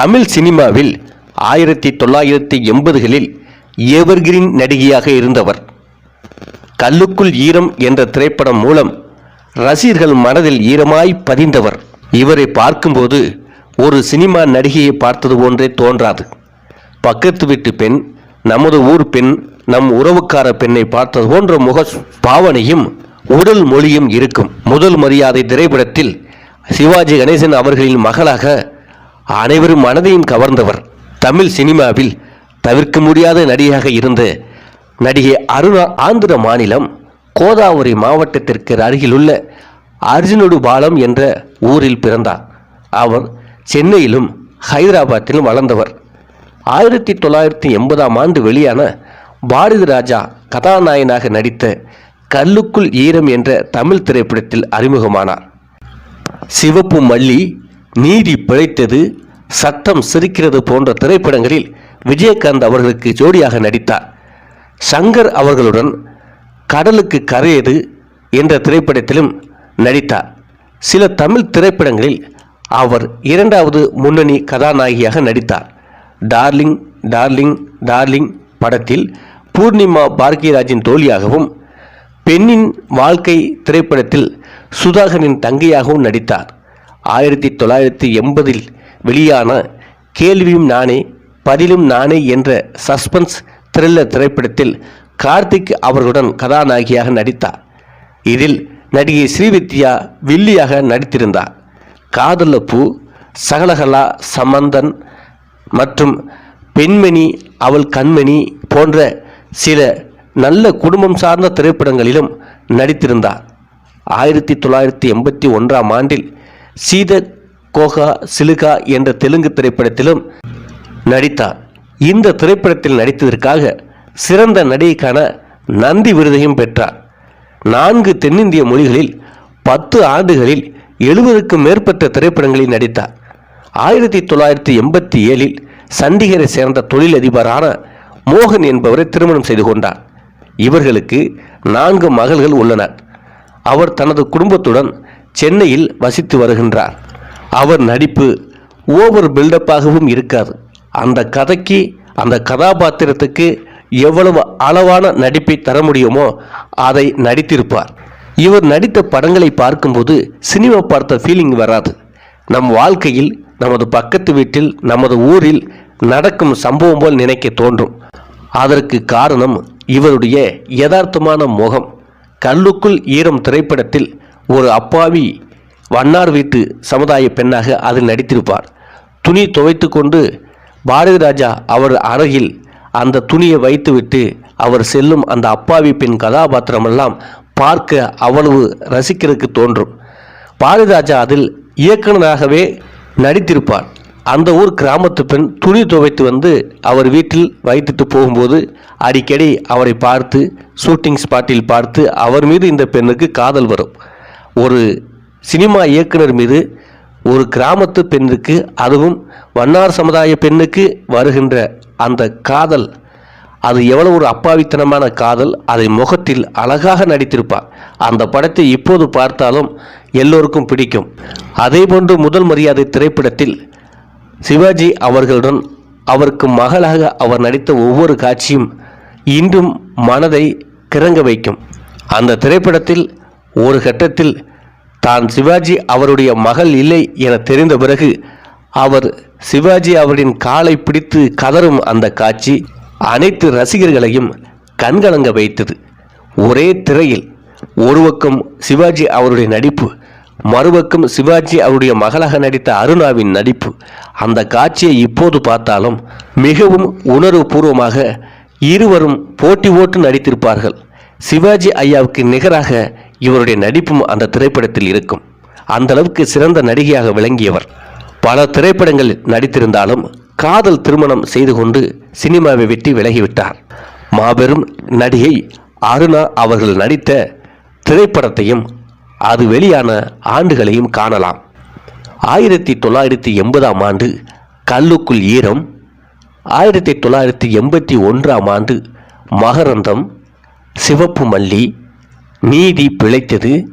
தமிழ் சினிமாவில் ஆயிரத்தி தொள்ளாயிரத்தி எண்பதுகளில் எவர்கிரீன் நடிகையாக இருந்தவர். கல்லுக்குள் ஈரம் என்ற திரைப்படம் மூலம் ரசிகர்கள் மனதில் ஈரமாய் பதிந்தவர். இவரை பார்க்கும்போது ஒரு சினிமா நடிகையை பார்த்தது போன்றே தோன்றாது. பக்கத்து வீட்டு பெண் நமது ஊர் பெண் நம் உறவுக்கார பெண்ணை பார்த்தது போன்ற முக பாவனையும் உடல் மொழியும் இருக்கும். முதல் மரியாதை திரைப்படத்தில் சிவாஜி கணேசன் அவர்களின் மகளாக அனைவரும் மனதையும் கவர்ந்தவர். தமிழ் சினிமாவில் தவிர்க்க முடியாத நடிகையாக இருந்த நடிகை அருணா ஆந்திர மாநிலம் கோதாவரி மாவட்டத்திற்கு அருகிலுள்ள அர்ஜுனடு பாலம் என்ற ஊரில் பிறந்தார். அவர் சென்னையிலும் ஹைதராபாத்திலும் வளர்ந்தவர். ஆயிரத்தி தொள்ளாயிரத்தி எண்பதாம் ஆண்டு வெளியான பாரதி ராஜா கதாநாயகனாக நடித்த கல்லுக்குள் ஈரம் என்ற தமிழ் திரைப்படத்தில் அறிமுகமானார். சிவப்பு மல்லி நீதி பிழைத்தது சட்டம் சிரிக்கிறது போன்ற திரைப்படங்களில் விஜயகாந்த் அவர்களுக்கு ஜோடியாக நடித்தார். சங்கர் அவர்களுடன் கடலுக்கு கரையது என்ற திரைப்படத்திலும் நடித்தார். சில தமிழ் திரைப்படங்களில் அவர் இரண்டாவது முன்னணி கதாநாயகியாக நடித்தார். டார்லிங் டார்லிங் டார்லிங் படத்தில் பூர்ணிமா பாரதிராஜின் தோழியாகவும் பெண்ணின் வாழ்க்கை திரைப்படத்தில் சுதாகரின் தங்கையாகவும் நடித்தார். ஆயிரத்தி தொள்ளாயிரத்தி எண்பதில் வெளியான கேள்வியும் நானே பதிலும் நானே என்ற சஸ்பென்ஸ் த்ரில்லர் திரைப்படத்தில் கார்த்திக் அவர்களுடன் கதாநாயகியாக நடித்தார். இதில் நடிகை ஸ்ரீவித்யா வில்லியாக நடித்திருந்தார். காதல பூ சகலகலா சம்பந்தன் மற்றும் பெண்மணி அவள் கண்மணி போன்ற சில நல்ல குடும்பம் சார்ந்த திரைப்படங்களிலும் நடித்திருந்தார். ஆயிரத்தி தொள்ளாயிரத்தி எண்பத்தி ஒன்றாம் ஆண்டில் சீத கோகா சிலுகா என்ற தெலுங்கு திரைப்படத்திலும் நடித்தார். இந்த திரைப்படத்தில் நடித்ததற்காக சிறந்த நடிகைக்கான நந்தி விருதையும் பெற்றார். நான்கு தென்னிந்திய மொழிகளில் பத்து ஆண்டுகளில் எழுபதுக்கும் மேற்பட்ட திரைப்படங்களில் நடித்தார். ஆயிரத்தி தொள்ளாயிரத்தி எண்பத்தி ஏழில் சண்டிகரை சேர்ந்த தொழிலதிபரான மோகன் என்பவரை திருமணம் செய்து கொண்டார். இவர்களுக்கு நான்கு மகள்கள் உள்ளனர். அவர் தனது குடும்பத்துடன் சென்னையில் வசித்து வருகின்றார். அவர் நடிப்பு ஓவர் பில்டப்பாகவும் இருக்காது. அந்த கதைக்கு அந்த கதாபாத்திரத்துக்கு எவ்வளவு அளவான நடிப்பை தர முடியுமோ அதை நடித்திருப்பார். இவர் நடித்த படங்களை பார்க்கும்போது சினிமா பார்த்த ஃபீலிங் வராது. நம் வாழ்க்கையில் நமது பக்கத்து வீட்டில் நமது ஊரில் நடக்கும் சம்பவம் போல் நினைக்க தோன்றும். அதற்கு காரணம் இவருடைய யதார்த்தமான முகம். கல்லுக்குள் ஈரம் திரைப்படத்தில் ஒரு அப்பாவி வண்ணார் வீட்டு சமுதாய பெண்ணாக அதில் நடித்திருப்பார். துணி துவைத்து கொண்டு பாரதி ராஜா அவர் அருகில் அந்த துணியை வைத்துவிட்டு அவர் செல்லும் அந்த அப்பாவி பெண் கதாபாத்திரமெல்லாம் பார்க்க அவ்வளவு ரசிக்கிறதுக்கு தோன்றும். பாரதிராஜா அதில் இயக்குனராகவே நடித்திருப்பார். அந்த ஊர் கிராமத்து பெண் துணி துவைத்து வந்து அவர் வீட்டில் வைத்துட்டு போகும்போது அடிக்கடி அவரை பார்த்து ஷூட்டிங் ஸ்பாட்டில் பார்த்து அவர் மீது இந்த பெண்ணுக்கு காதல் வரும். ஒரு சினிமா இயக்குனர் மீது ஒரு கிராமத்து பெண்ணுக்கு அதுவும் வண்ணார் சமுதாய பெண்ணுக்கு வருகின்ற அந்த காதல் அது எவ்வளவு ஒரு அப்பாவித்தனமான காதல் அதை முகத்தில் அழகாக நடித்திருப்பார். அந்த படத்தை இப்போது பார்த்தாலும் எல்லோருக்கும் பிடிக்கும். அதேபோன்று முதல் மரியாதை திரைப்படத்தில் சிவாஜி அவர்களுடன் அவருக்கு மகளாக அவர் நடித்த ஒவ்வொரு காட்சியும் இன்றும் மனதை கிறங்க வைக்கும். அந்த திரைப்படத்தில் ஒரு கட்டத்தில் தான் சிவாஜி அவருடைய மகள் இல்லை என தெரிந்த பிறகு அவர் சிவாஜி அவரின் காலை பிடித்து கதறும் அந்த காட்சி அனைத்து ரசிகர்களையும் கண்கலங்க வைத்தது. ஒரே திரையில் ஒரு பக்கம் சிவாஜி அவருடைய நடிப்பு மறுபக்கம் சிவாஜி அவருடைய மகளாக நடித்த அருணாவின் நடிப்பு. அந்த காட்சியை இப்போது பார்த்தாலும் மிகவும் உணர்வுபூர்வமாக இருவரும் போட்டி ஓட்டு நடித்திருப்பார்கள். சிவாஜி ஐயாவுக்கு நிகராக இவருடைய நடிப்பும் அந்த திரைப்படத்தில் இருக்கும். அந்த அளவுக்கு சிறந்த நடிகையாக விளங்கியவர். பல திரைப்படங்கள் நடித்திருந்தாலும் காதல் திருமணம் செய்து கொண்டு சினிமாவை விட்டு விலகிவிட்டார். மாபெரும் நடிகை அருணா அவர்கள் நடித்த திரைப்படத்தையும் அது வெளியான ஆண்டுகளையும் காணலாம். ஆயிரத்தி தொள்ளாயிரத்தி எண்பதாம் ஆண்டு கல்லுக்குள் ஈரம் ஆயிரத்தி தொள்ளாயிரத்தி எண்பத்தி ஒன்றாம் ஆண்டு மகரந்தம் சிவப்பு மல்லி நீதி பிழைத்தது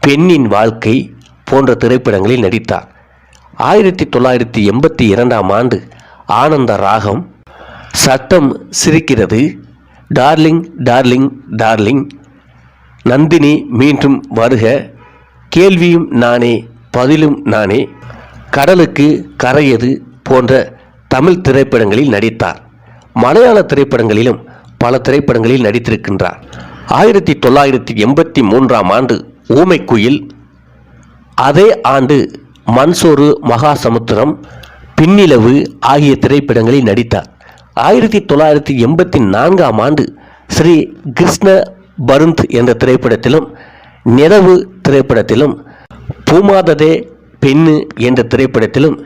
பெண்ணின் வாழ்க்கை போன்ற திரைப்படங்களில் நடித்தார். ஆயிரத்தி தொள்ளாயிரத்தி எண்பத்தி இரண்டாம் ஆண்டு ஆனந்த ராகம் சட்டம் சிரிக்கிறது டார்லிங் டார்லிங் டார்லிங் நந்தினி மீண்டும் வருக கேள்வியும் நானே பதிலும் நானே கடலுக்கு கரையது போன்ற தமிழ் திரைப்படங்களில் நடித்தார். மலையாள திரைப்படங்களிலும் பல திரைப்படங்களில் நடித்திருக்கின்றார். ஆயிரத்தி தொள்ளாயிரத்தி எண்பத்தி மூன்றாம் ஆண்டு ஊமைக்குயில் அதே ஆண்டு மன்சோரு மகாசமுத்திரம் பின்னிலவு ஆகிய திரைப்படங்களில் நடித்தார். ஆயிரத்தி தொள்ளாயிரத்தி எண்பத்தி நான்காம் ஆண்டு ஸ்ரீ கிருஷ்ண பருந்த் என்ற திரைப்படத்திலும் நிலவு திரைப்படத்திலும் பூமாததே பெண்ணு என்ற திரைப்படத்திலும்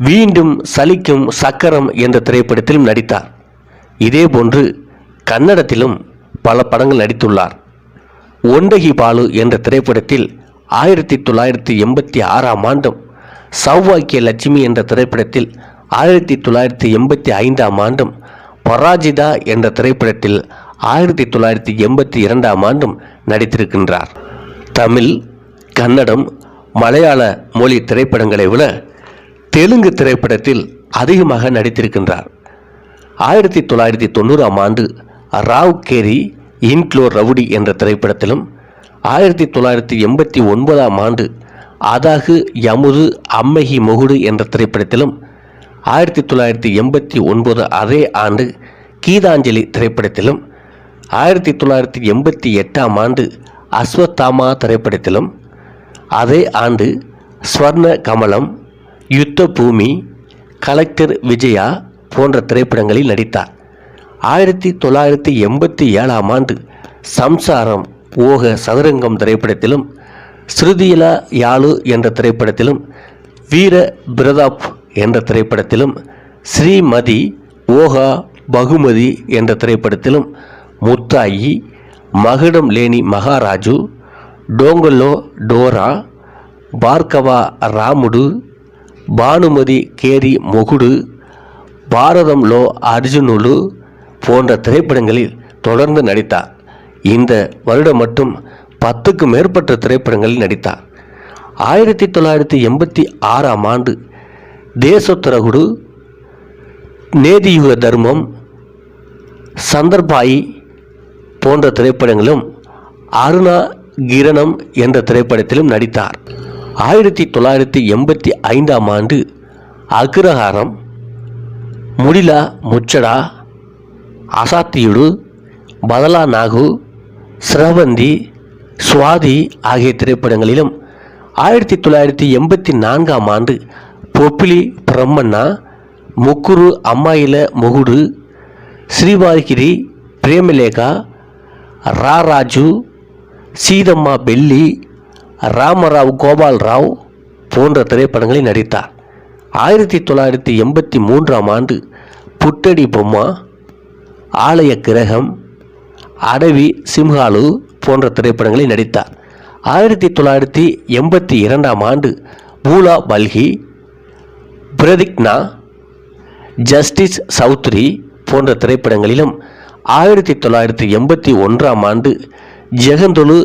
வீண்டும் சலிக்கும் சக்கரம் என்ற திரைப்படத்திலும் நடித்தார். இதேபோன்று கன்னடத்திலும் பல படங்கள் நடித்துள்ளார். ஒண்டகி பாலு என்ற திரைப்படத்தில் ஆயிரத்தி தொள்ளாயிரத்தி எண்பத்தி ஆறாம் ஆண்டும் சௌவாக்கிய லட்சுமி என்ற திரைப்படத்தில் ஆயிரத்தி தொள்ளாயிரத்தி எண்பத்தி ஐந்தாம் ஆண்டும் பராஜிதா என்ற திரைப்படத்தில் ஆயிரத்தி தொள்ளாயிரத்தி எண்பத்தி இரண்டாம் ஆண்டும் நடித்திருக்கின்றார். தமிழ் கன்னடம் மலையாள மொழி திரைப்படங்களை விட தெலுங்கு திரைப்படத்தில் அதிகமாக நடித்திருக்கின்றார். ஆயிரத்தி தொள்ளாயிரத்தி தொண்ணூறாம் ஆண்டு ராவ் கேரி இன்க்ளோ ரவுடி என்ற திரைப்படத்திலும் ஆயிரத்தி தொள்ளாயிரத்தி எண்பத்தி ஒன்பதாம் ஆண்டு அதாகு யமுது அம்மகி மொகுடு என்ற திரைப்படத்திலும் ஆயிரத்தி தொள்ளாயிரத்தி எண்பத்தி ஒன்பது அதே ஆண்டு கீதாஞ்சலி திரைப்படத்திலும் ஆயிரத்தி தொள்ளாயிரத்தி எண்பத்தி எட்டாம் ஆண்டு அஸ்வத்தாமா திரைப்படத்திலும் அதே ஆண்டு ஸ்வர்ண கமலம் யுத்த பூமி கலெக்டர் விஜயா போன்ற திரைப்படங்களில் நடித்தார். ஆயிரத்தி தொள்ளாயிரத்தி எண்பத்தி ஏழாம் ஆண்டு சம்சாரம் ஓக சதுரங்கம் திரைப்படத்திலும் ஸ்ருதியிலா யாழு என்ற திரைப்படத்திலும் வீர பிரதாப் என்ற திரைப்படத்திலும் ஸ்ரீமதி ஓகா பகுமதி என்ற திரைப்படத்திலும் முத்தாயி மகுடம் லேனி மகாராஜு டோங்கல்லோ டோரா பார்கவா ராமுடு பானுமதி கேரி மொகுடு பாரதம்லோ அர்ஜுனுலு போன்ற திரைப்படங்களில் தொடர்ந்து நடித்தார். இந்த வருடம் மட்டும் பத்துக்கு மேற்பட்ட திரைப்படங்களில் நடித்தார். ஆயிரத்தி தொள்ளாயிரத்தி எண்பத்தி ஆறாம் ஆண்டு தேசத்திரகுடு நேதியுக தர்மம் சந்தர்பாயி போன்ற திரைப்படங்களும் அருணா கிரணம் என்ற திரைப்படத்திலும் நடித்தார். ஆயிரத்தி தொள்ளாயிரத்தி எண்பத்தி ஐந்தாம் ஆண்டு அக்ரஹாரம் முடிலா முச்சடா அசாத்தியுடு பதலா நாகு சிரவந்தி சுவாதி ஆகிய திரைப்படங்களிலும் ஆயிரத்தி தொள்ளாயிரத்தி எண்பத்தி நான்காம் ஆண்டு பொப்பிலி பிரம்மண்ணா முக்குரு அம்மாயில முகுடு ஸ்ரீவாகிரி பிரேமலேகா ராராஜு சீதம்மா பெல்லி ராமராவ் கோபால் ராவ் போன்ற திரைப்படங்களில் நடித்தார். ஆயிரத்தி தொள்ளாயிரத்தி எண்பத்தி மூன்றாம் ஆண்டு புட்டடி பொம்மா ஆலய கிரகம் அடவி சிம்ஹாலு போன்ற திரைப்படங்களில் நடித்தார். ஆயிரத்தி தொள்ளாயிரத்தி எண்பத்தி இரண்டாம் ஆண்டு பூலா பல்கி பிரதிக்னா ஜஸ்டிஸ் சௌத்ரி போன்ற திரைப்படங்களிலும் ஆயிரத்தி தொள்ளாயிரத்தி எண்பத்தி ஒன்றாம் ஆண்டு ஜெகந்தொலு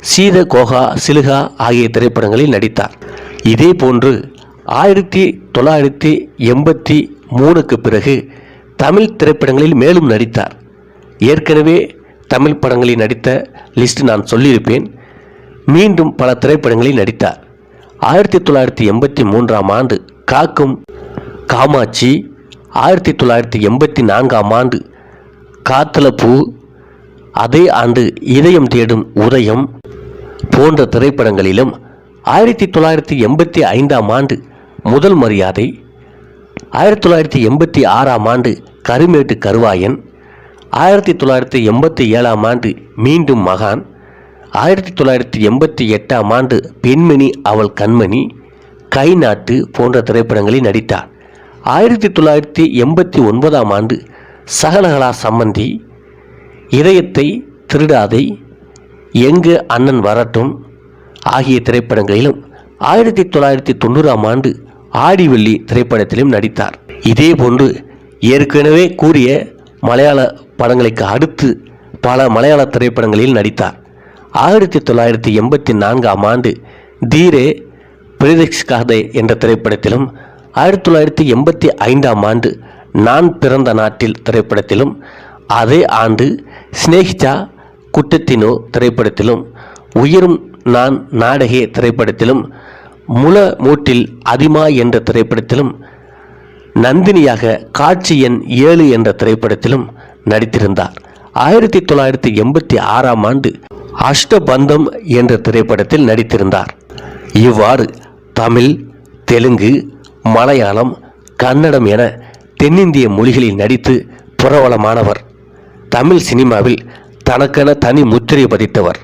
சீத கோகா சிலுகா ஆகிய திரைப்படங்களில் நடித்தார். இதே போன்று ஆயிரத்தி தொள்ளாயிரத்தி எண்பத்தி மூணுக்கு பிறகு தமிழ் திரைப்படங்களில் மேலும் நடித்தார். ஏற்கனவே தமிழ் படங்களில் நடித்த லிஸ்ட் நான் சொல்லியிருப்பேன். மீண்டும் பல திரைப்படங்களில் நடித்தார். ஆயிரத்தி தொள்ளாயிரத்தி எண்பத்தி மூன்றாம் ஆண்டு காக்கும் காமாட்சி ஆயிரத்தி தொள்ளாயிரத்தி எண்பத்தி நான்காம் ஆண்டு காத்தலப்பூ அதே ஆண்டு இதயம் தேடும் உதயம் போன்ற திரைப்படங்களிலும் ஆயிரத்தி தொள்ளாயிரத்தி எண்பத்தி ஐந்தாம் ஆண்டு முதல் மரியாதை ஆயிரத்தி தொள்ளாயிரத்தி எண்பத்தி ஆறாம் ஆண்டு கருமேட்டு கருவாயன் ஆயிரத்தி தொள்ளாயிரத்தி எண்பத்தி ஏழாம் ஆண்டு மீண்டும் மகான் ஆயிரத்தி தொள்ளாயிரத்தி எண்பத்தி எட்டாம் ஆண்டு பெண்மணி அவள் கண்மணி கை நாட்டு போன்ற திரைப்படங்களில் நடித்தார். ஆயிரத்தி தொள்ளாயிரத்தி எண்பத்தி ஒன்பதாம் ஆண்டு சகலகலா சம்பந்தி இதயத்தை திருடாதை எங்கு அண்ணன் வரட்டும் ஆகிய திரைப்படங்களிலும் ஆயிரத்தி தொள்ளாயிரத்தி தொண்ணூறாம் ஆண்டு ஆடிவெள்ளி திரைப்படத்திலும் நடித்தார். இதே போன்று ஏற்கனவே கூறிய மலையாள படங்களுக்கு அடுத்து பல மலையாள திரைப்படங்களில் நடித்தார். ஆயிரத்தி தொள்ளாயிரத்தி எண்பத்தி நான்காம் ஆண்டு தீரே பிரதீக்ஷ் காதே என்ற திரைப்படத்திலும் ஆயிரத்தி தொள்ளாயிரத்தி எண்பத்தி ஐந்தாம் ஆண்டு நான் பிறந்த நாட்டில் திரைப்படத்திலும் அதே ஆண்டு ஸ்னேஹிதா குட்டத்தினோ திரைப்படத்திலும் உயிரும் நான் நாடகே திரைப்படத்திலும் முல மூட்டில் அதிமா என்ற திரைப்படத்திலும் நந்தினியாக காட்சி எண் ஏழு என்ற திரைப்படத்திலும் நடித்திருந்தார். ஆயிரத்தி தொள்ளாயிரத்தி எண்பத்தி ஆறாம் ஆண்டு அஷ்டபந்தம் என்ற திரைப்படத்தில் நடித்திருந்தார். இவ்வாறு தமிழ் தெலுங்கு மலையாளம் கன்னடம் என தென்னிந்திய மொழிகளில் நடித்து பிரபலமானவர். தமிழ் சினிமாவில் தனக்கென தனி முத்திரை பதித்தவர்.